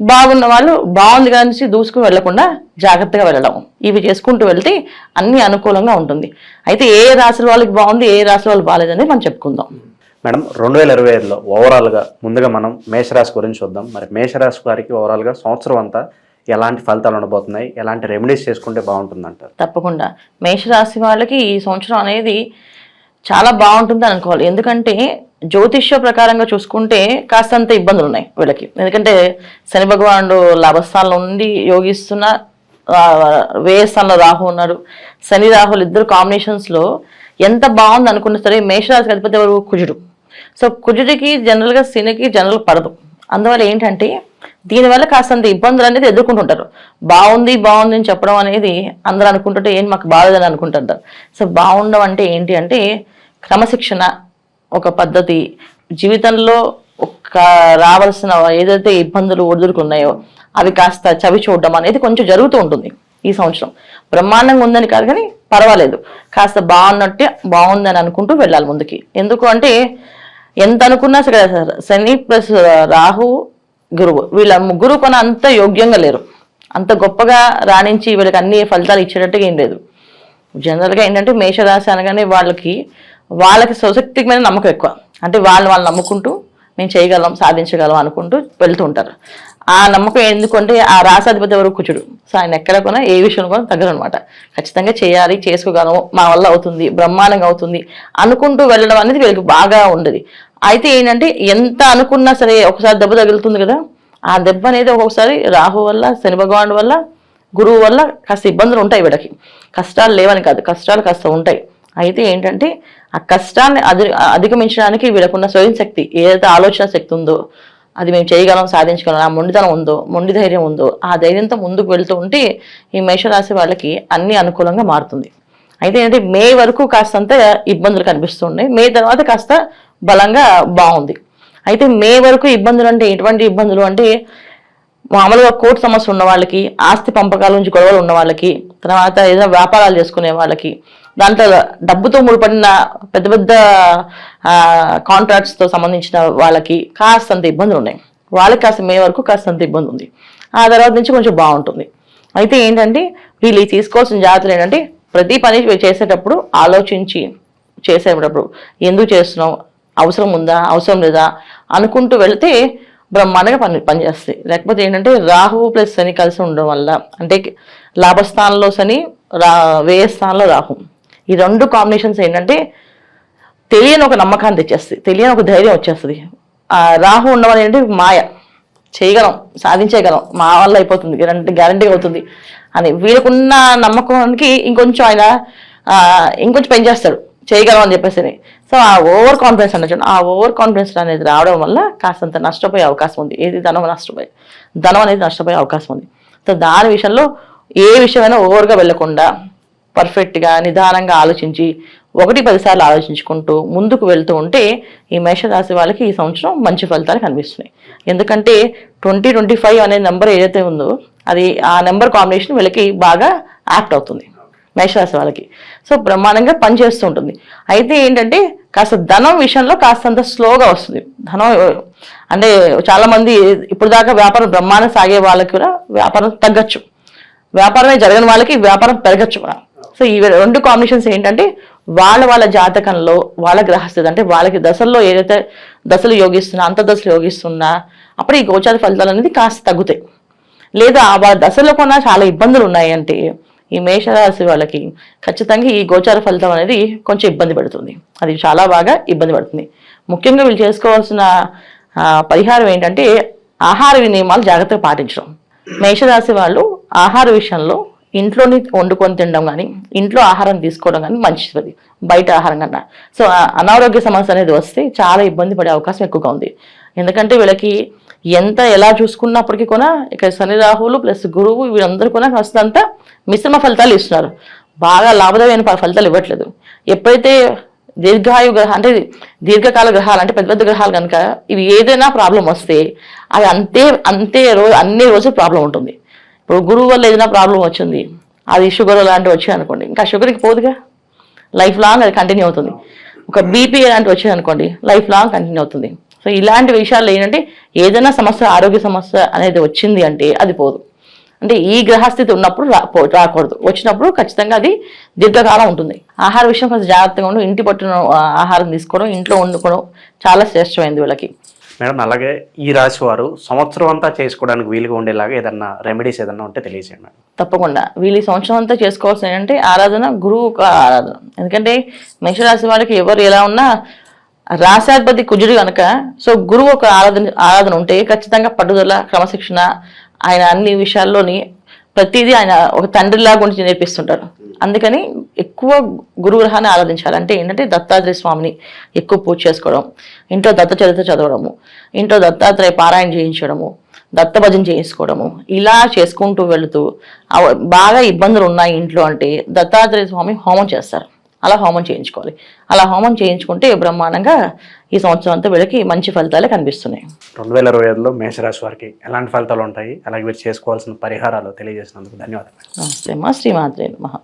బాగున్న వాళ్ళు బాగుంది కానీ దూసుకుని వెళ్ళకుండా జాగ్రత్తగా వెళ్ళడం. ఇవి చేసుకుంటూ వెళ్తే అన్ని అనుకూలంగా ఉంటుంది. అయితే ఏ రాశుల వాళ్ళకి బాగుంది ఏ రాశుల వాళ్ళు బాగాలేదని మనం చెప్పుకుందాం. మేడం రెండు వేల ఇరవై ఐదులో ఓవరాల్గా ముందుగా మనం మేషరాశి గురించి చూద్దాం. మరి మేషరాశి వారికి ఓవరాల్గా సంవత్సరం అంతా ఎలాంటి ఫలితాలు ఉండబోతున్నాయి ఎలాంటి రెమెడీస్ చేసుకుంటే బాగుంటుందంటారు? తప్పకుండా. మేషరాశి వాళ్ళకి ఈ సంవత్సరం అనేది చాలా బాగుంటుంది అనుకోవాలి. ఎందుకంటే జ్యోతిష్య ప్రకారంగా చూసుకుంటే కాస్తంత ఇబ్బందులు ఉన్నాయి వీళ్ళకి. ఎందుకంటే శని భగవానుడు లాభస్థానంలో ఉండి యోగిస్తున్న వేయస్థానంలో రాహు ఉన్నారు శని రాహులు ఇద్దరు కాంబినేషన్స్లో ఎంత బాగుంది అనుకున్న సరే మేషరాశికి అధిపతి ఎవరు? కుజుడు. సో కుజుడికి జనరల్గా శనికి జనరల్ పడదు. అందువల్ల ఏంటంటే దీనివల్ల కాస్తంత ఇబ్బందులు అనేది ఎదుర్కొంటుంటారు. బాగుంది బాగుంది అని చెప్పడం అనేది అందరూ అనుకుంటుంటే ఏం మాకు బాగలేదని అనుకుంటుంటారు. సో బాగుండడం అంటే ఏంటి అంటే క్రమశిక్షణ ఒక పద్ధతి. జీవితంలో ఒక రావాల్సిన ఏదైతే ఇబ్బందులు ఒడిదుడుకున్నాయో అవి కాస్త చవి చూడడం అనేది కొంచెం జరుగుతూ ఉంటుంది ఈ సంవత్సరం. బ్రహ్మాండంగా ఉందని కాదు కానీ పర్వాలేదు. కాస్త బాగున్నట్టే బాగుందని అనుకుంటూ వెళ్ళాలి ముందుకి. ఎందుకు అంటే ఎంత అనుకున్నా సరే శని ప్లస్ రాహు గురువు వీళ్ళ ముగ్గురు కొన అంత యోగ్యంగా లేరు. అంత గొప్పగా రాణించి వీళ్ళకి అన్ని ఫలితాలు ఇచ్చేటట్టుగా ఏం లేదు. జనరల్గా ఏంటంటే మేషరాశి అనగానే వాళ్ళకి వాళ్ళకి స్వశక్తి మీద నమ్మకం ఎక్కువ. అంటే వాళ్ళు వాళ్ళు నమ్ముకుంటూ మేము చేయగలం సాధించగలం అనుకుంటూ వెళ్తూ ఉంటారు. ఆ నమ్మకం ఎందుకంటే ఆ రాసాధిపతి ఎవరు? కుచుడు సో ఆయన ఎక్కడ కొనా ఏ విషయం కూడా తగ్గరనమాట ఖచ్చితంగా చేయాలి చేసుకోగలము మా వల్ల అవుతుంది బ్రహ్మాండంగా అవుతుంది అనుకుంటూ వెళ్ళడం అనేది వీళ్ళకి బాగా ఉండదు. అయితే ఏంటంటే ఎంత అనుకున్నా సరే ఒకసారి దెబ్బ తగులుతుంది కదా. ఆ దెబ్బ అనేది ఒక్కొక్కసారి రాహు వల్ల శని భగవానుడు వల్ల గురువు వల్ల కాస్త ఇబ్బందులు ఉంటాయి వీళ్ళకి. కష్టాలు లేవని కాదు. కష్టాలు కాస్త ఉంటాయి. అయితే ఏంటంటే ఆ కష్టాన్ని అధి అధిగమించడానికి వీళ్ళకున్న స్వయం శక్తి ఏదైతే ఆలోచన శక్తి ఉందో అది మేము చేయగలం సాధించగలం ఆ మొండితనం ఉందో మొండి ధైర్యం ఉందో ఆ ధైర్యంతో ముందుకు వెళ్తూ ఉంటే ఈ మేషరాశి వాళ్ళకి అన్ని అనుకూలంగా మారుతుంది. అయితే ఏంటంటే మే వరకు కాస్తంత ఇబ్బందులు కనిపిస్తున్నాయి. మే తర్వాత కాస్త బలంగా బాగుంది. అయితే మే వరకు ఇబ్బందులు అంటే ఎటువంటి ఇబ్బందులు అంటే మామూలుగా కోర్టు సమస్య ఉన్న వాళ్ళకి ఆస్తి పంపకాల నుంచి గొడవలు ఉన్న వాళ్ళకి తర్వాత ఏదైనా వ్యాపారాలు చేసుకునే వాళ్ళకి దాంట్లో డబ్బుతో ముడిపడిన పెద్ద పెద్ద కాంట్రాక్ట్స్తో సంబంధించిన వాళ్ళకి కాస్తంత ఇబ్బందులు ఉన్నాయి. వాళ్ళకి కాస్త మే వరకు కాస్తంత ఇబ్బంది ఉంది. ఆ తర్వాత నుంచి కొంచెం బాగుంటుంది. అయితే ఏంటంటే వీళ్ళు తీసుకోవాల్సిన జాగ్రత్తలు ఏంటంటే ప్రతి పని చేసేటప్పుడు ఆలోచించి చేసేటప్పుడు ఎందుకు చేస్తున్నాం అవసరం ఉందా? అవసరం లేదా? అనుకుంటూ వెళితే బ్రహ్మాండంగా పని పనిచేస్తాయి లేకపోతే ఏంటంటే రాహు ప్లస్ శని కలిసి ఉండడం వల్ల అంటే లాభస్థానంలో శని రా వ్యయస్థానంలో రాహు. ఈ రెండు కాంబినేషన్స్ ఏంటంటే తెలియని ఒక నమ్మకాన్ని తెచ్చేస్తుంది తెలియని ఒక ధైర్యం వచ్చేస్తుంది. రాహు ఉండడం ఏంటంటే మాయ. చేయగలం సాధించేయగలం. మా వల్ల అయిపోతుంది గ్యారంటీ గ్యారంటీ అవుతుంది అని వీళ్ళకున్న నమ్మకానికి ఇంకొంచెం ఆయన ఇంకొంచెం పెంచేస్తాడు చేయగలం అని చెప్పేసి సో ఆ ఓవర్ కాన్ఫిడెన్స్ అన్న ఆ ఓవర్ కాన్ఫిడెన్స్ అనేది రావడం వల్ల కాస్తంత నష్టపోయే అవకాశం ఉంది. ఏది ధనం నష్టపోయే ధనం అనేది నష్టపోయే అవకాశం ఉంది. సో దాని విషయంలో ఏ విషయమైనా ఓవర్గా వెళ్ళకుండా పర్ఫెక్ట్గా నిదానంగా ఆలోచించి ఒకటి పదిసార్లు ఆలోచించుకుంటూ ముందుకు వెళ్తూ ఉంటే ఈ మేషరాశి వాళ్ళకి ఈ సంవత్సరం మంచి ఫలితాలు కనిపిస్తున్నాయి. ఎందుకంటే ట్వంటీ ట్వంటీ ఫైవ్ అనే నెంబర్ ఏదైతే ఉందో అది ఆ నెంబర్ కాంబినేషన్ వీళ్ళకి బాగా యాక్ట్ అవుతుంది మేషరాశి వాళ్ళకి. సో బ్రహ్మాండంగా పనిచేస్తూ ఉంటుంది. అయితే ఏంటంటే కాస్త ధనం విషయంలో కాస్తంత స్లోగా వస్తుంది. ధనం అంటే చాలామంది ఇప్పుడు దాకా వ్యాపారం బ్రహ్మాండం సాగే వాళ్ళకి కూడా వ్యాపారం తగ్గచ్చు. వ్యాపారమే జరగని వాళ్ళకి వ్యాపారం పెరగచ్చు కూడా. సో ఈ రెండు కాంబినేషన్స్ ఏంటంటే వాళ్ళ వాళ్ళ జాతకంలో వాళ్ళ గ్రహస్థితి అంటే వాళ్ళకి దశల్లో ఏదైతే దశలు యోగిస్తున్నా అంత దశలు యోగిస్తున్నా అప్పుడు ఈ గోచార ఫలితాలు అనేది కాస్త తగ్గుతాయి. లేదా వాళ్ళ దశలో కొన్నా చాలా ఇబ్బందులు ఉన్నాయి అంటే ఈ మేషరాశి వాళ్ళకి ఖచ్చితంగా ఈ గోచార ఫలితం అనేది కొంచెం ఇబ్బంది పెడుతుంది. అది చాలా బాగా ఇబ్బంది పడుతుంది. ముఖ్యంగా వీళ్ళు చేసుకోవాల్సిన పరిహారం ఏంటంటే ఆహార వినియమాలు జాగ్రత్తగా పాటించడం. మేషరాశి వాళ్ళు ఆహార విషయంలో ఇంట్లోని వండుకొని తినడం కానీ ఇంట్లో ఆహారం తీసుకోవడం కానీ మంచిది. బయట ఆహారం కన్నా. సో అనారోగ్య సమస్య అనేది వస్తే చాలా ఇబ్బంది పడే అవకాశం ఎక్కువగా ఉంది. ఎందుకంటే వీళ్ళకి ఎంత ఎలా చూసుకున్నప్పటికీ కూడా ఇక్కడ శని రాహువులు ప్లస్ గురువు వీళ్ళందరూ కూడా కాస్తంత మిశ్రమ ఫలితాలు ఇస్తున్నారు. బాగా లాభదాయమైన ఫలితాలు ఇవ్వట్లేదు. ఎప్పుడైతే దీర్ఘాయు గ్రహ అంటే దీర్ఘకాల గ్రహాలు అంటే పెద్ద పెద్ద గ్రహాలు కనుక ఇవి ఏదైనా ప్రాబ్లం వస్తే అది అంతే అంతే రోజు అన్ని రోజులు ప్రాబ్లం ఉంటుంది. ఇప్పుడు గురువు వల్ల ఏదైనా ప్రాబ్లం వచ్చింది అది షుగర్ లాంటివి వచ్చాయి అనుకోండి ఇంకా షుగర్కి పోదుగా? లైఫ్ లాంగ్ అది కంటిన్యూ అవుతుంది. ఒక బీపీ లాంటివి వచ్చాయి అనుకోండి లైఫ్ లాంగ్ కంటిన్యూ అవుతుంది. సో ఇలాంటి విషయాలు ఏంటంటే ఏదైనా సమస్య ఆరోగ్య సమస్య అనేది వచ్చింది అంటే అది పోదు. అంటే ఈ గ్రహస్థితి ఉన్నప్పుడు రా పో- రాకూడదు. వచ్చినప్పుడు ఖచ్చితంగా అది దీర్ఘకాలం ఉంటుంది. ఆహార విషయం కొంచెం జాగ్రత్తగా ఉండి. ఇంటి పట్టున ఆహారం తీసుకోవడం ఇంట్లో వండుకోవడం చాలా శ్రేష్టమైంది వీళ్ళకి. మేడం అలాగే ఈ రాశి వారు సంవత్సరం అంతా చేసుకోవడానికి వీలుగా ఉండేలాగా ఏదన్నా రెమెడీస్ ఏదన్నా ఉంటే తెలియజేయండి మేడం. తప్పకుండా. వీళ్ళు ఈ సంవత్సరం అంతా చేసుకోవాల్సిన ఏంటంటే ఆరాధన గురువు ఆరాధన. ఎందుకంటే మేషరాశి వారికి ఎవరు ఎలా ఉన్నా రాశాధిపతి కుజుడు కనుక సో గురువు ఒక ఆరాధన ఆరాధన ఉంటే ఖచ్చితంగా పట్టుదల క్రమశిక్షణ ఆయన అన్ని విషయాల్లోని ప్రతిదీ ఆయన ఒక తండ్రిలాగా ఉండి నేర్పిస్తుంటారు. అందుకని ఎక్కువ గురుగ్రహాన్ని ఆరాధించాలి. అంటే ఏంటంటే దత్తాత్రేయ స్వామిని ఎక్కువ పూజ చేసుకోవడం ఇంట్లో దత్త చరిత్ర చదవడము ఇంట్లో దత్తాత్రేయ పారాయణ చేయించడము దత్త భజన చేసుకోవడము ఇలా చేసుకుంటూ వెళుతూ బాగా ఇబ్బందులు ఉన్నాయి ఇంట్లో అంటే దత్తాత్రేయ స్వామి హోమం చేస్తారు. అలా హోమం చేయించుకోవాలి. అలా హోమం చేయించుకుంటే బ్రహ్మాండంగా ఈ సంవత్సరం అంతా వీళ్ళకి మంచి ఫలితాలే కనిపిస్తున్నాయి. రెండు వేల ఇరవై ఐదులో మేషరాశి వారికి ఎలాంటి ఫలితాలు ఉంటాయి? అలాగే వీరు చేసుకోవాల్సిన పరిహారాలు తెలియజేసినందుకు ధన్యవాదాలు. నమస్తే అమ్మా. శ్రీమాత్రే నమః.